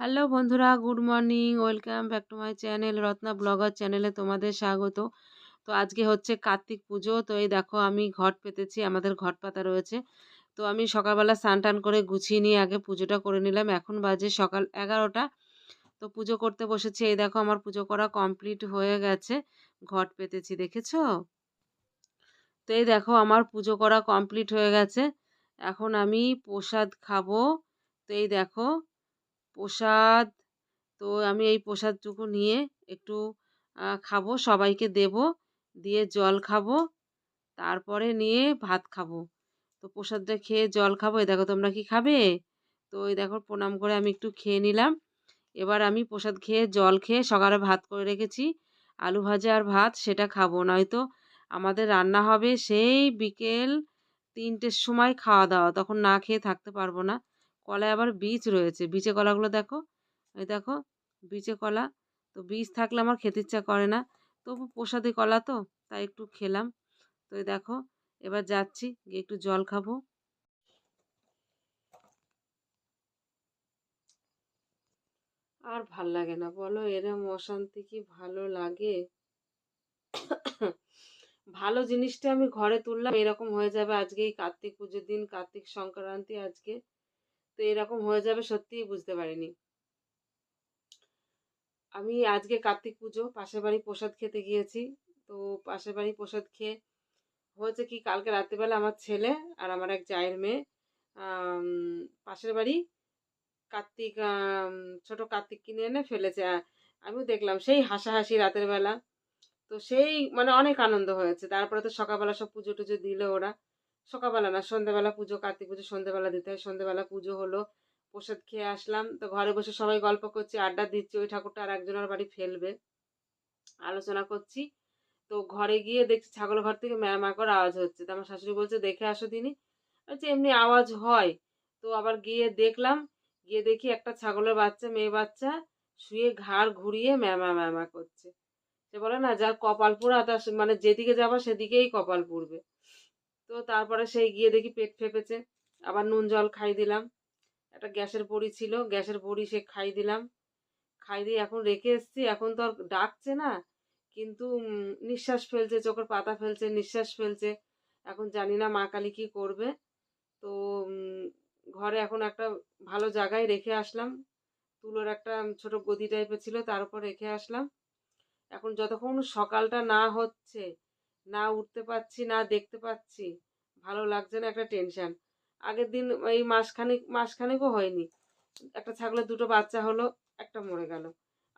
Hello বন্ধুরা, good morning, welcome back to my channel Ratna blogger চ্যানেলে তোমাদের স্বাগত। তো আজকে হচ্ছে কার্তিক পুজো, তো এই দেখো আমি ঘট পেতেছি, আমাদের ঘট পাতা রয়েছে। তো আমি সকালবেলা স্নান টান করে গুছিয়ে নিয়ে আগে পুজোটা করে নিলাম। এখন বাজে সকাল এগারোটা। তো পুজো করতে বসেছি, এই দেখো আমার পুজো করা কমপ্লিট হয়ে গেছে। ঘট পেতেছি, দেখেছ? তো এই দেখো আমার পুজো করা কমপ্লিট হয়ে গেছে। এখন আমি প্রসাদ খাব। তো এই দেখো প্রসাদ। তো আমি এই প্রসাদটুকু নিয়ে একটু খাব, সবাইকে দেব, দিয়ে জল খাব, তারপরে নিয়ে ভাত খাব। তো প্রসাদটা খেয়ে জল খাব। এ দেখো তোমরা কি খাবে? তো এই দেখো প্রণাম করে আমি একটু খেয়ে নিলাম। এবার আমি প্রসাদ খেয়ে, জল খেয়ে সকালে ভাত করে রেখেছি। আলু ভাজা আর ভাত সেটা খাব। নয়তো আমাদের রান্না হবে সেই বিকেল তিনটের সময় খাওয়া দাওয়া। তখন না খেয়ে থাকতে পারব না। কলায় আবার বীজ রয়েছে। বিচে কলাগুলো দেখো, এই দেখো বিচে কলা। তো বীজ থাকলে আমার খেতে ইচ্ছা করে না। তবু প্রসাদে কলা তো, তাই একটু খেলাম। তো এই দেখো, এবার যাচ্ছি, গিয়ে একটু জল খাব। আর ভালো লাগে না, বলো, এরম অশান্তি কি ভালো লাগে? ভালো জিনিসটা আমি ঘরে তুললাম, এরকম হয়ে যাবে আজকে এই কার্তিক পুজোর দিন, কার্তিক সংক্রান্তি আজকে। তো এরকম হয়ে যাবে সত্যিই বুঝতে পারিনি। আমি আজকে কার্তিক পুজো, পাশের বাড়ি প্রসাদ খেতে গিয়েছি। তো পাশের বাড়ি প্রসাদ খেয়ে হয়েছে কি, কালকে রাত্রিবেলা আমার ছেলে আর আমার এক জায়ের মেয়ে পাশের বাড়ি কার্তিক ছোট কার্তিক কিনে এনে ফেলেছে। আমিও দেখলাম সেই হাসাহাসি রাতের বেলা। তো সেই মানে অনেক আনন্দ হয়েছে। তারপরে তো সকালবেলা সব পুজো টুজো দিল ওরা। সকালবেলা না সন্ধ্যাবেলা পুজো, কার্তিক পুজো সন্ধ্যাবেলা দিতে হয় সন্ধ্যাবেলা পুজো হলো, প্রসাদ খেয়ে আসলাম, তো ঘরে বসে সবাই গল্প করছি, আড্ডা দিচ্ছি, ওই ঠাকুরটা আর একজনের বাড়ি ফেলবে, আলোচনা করছি, তো ঘরে গিয়ে দেখছি ছাগল ঘর থেকে ম্যামা করে আওয়াজ হচ্ছে, তো আমার শাশুড়ি বলছে, দেখে আসো দিনই বলছে, এমনি আওয়াজ হয়, তো আবার গিয়ে দেখলাম, গিয়ে দেখি একটা ছাগলের বাচ্চা, মেয়ে বাচ্চা শুয়ে ঘাড় ঘুরিয়ে ম্যামা ম্যামা করছে, সে বলে, না, যার কপাল পুরা, তার মানে যেদিকে যাবা সেদিকেই কপাল পুড়বে তো তারপরে সেই গিয়ে দেখি পেট ফেপেছে, আবার নুন জল খাই দিলাম। একটা গ্যাসের বড়ি ছিল, গ্যাসের বড়ি সে খাই দিলাম। খাই দিয়ে এখন রেখে এসছি, এখন তো আর ডাকছে না, কিন্তু নিঃশ্বাস ফেলছে, চোখের পাতা ফেলছে, নিঃশ্বাস ফেলছে। এখন জানি না মা কালী কী করবে। তো ঘরে এখন একটা ভালো জায়গায় রেখে আসলাম। তুলোর একটা ছোট গদি টাইপের ছিল, তার উপর রেখে আসলাম। এখন যতক্ষণ সকালটা না হচ্ছে না উঠতে পারছি, না দেখতে পাচ্ছি। ভালো লাগছে না একটা টেনশান আগের দিন এই মাসখানেক, মাসখানেকও হয়নি। একটা ছাগলের দুটো বাচ্চা হলো, একটা মরে গেল।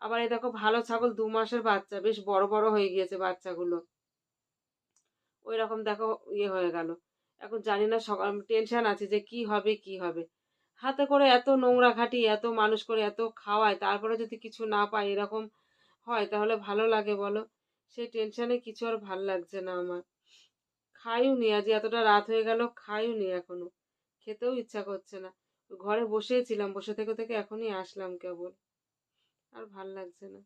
আবার এই দেখো ভালো ছাগল দু মাসের বাচ্চা, বেশ বড় বড় হয়ে গিয়েছে বাচ্চাগুলো। ওই রকম দেখো ইয়ে হয়ে গেল। এখন জানি না সকাল টেনশান আছে যে কি হবে কি হবে। হাতে করে এত নোংরা ঘাটি এত মানুষ করে এত খাওয়ায়, তারপরে যদি কিছু না পায় এরকম হয়, তাহলে ভালো লাগে বলো। সেই টেনশানে কিছু আর ভালো লাগছে না আমার। খাইও নি, আজ এতটা রাত হয়ে গেল, খাইও নি এখনও। খেতেও ইচ্ছা করছে না। ঘরে বসেই ছিলাম, বসে থেকে থেকে এখনই আসলাম কেবল। আর ভালো লাগছে না।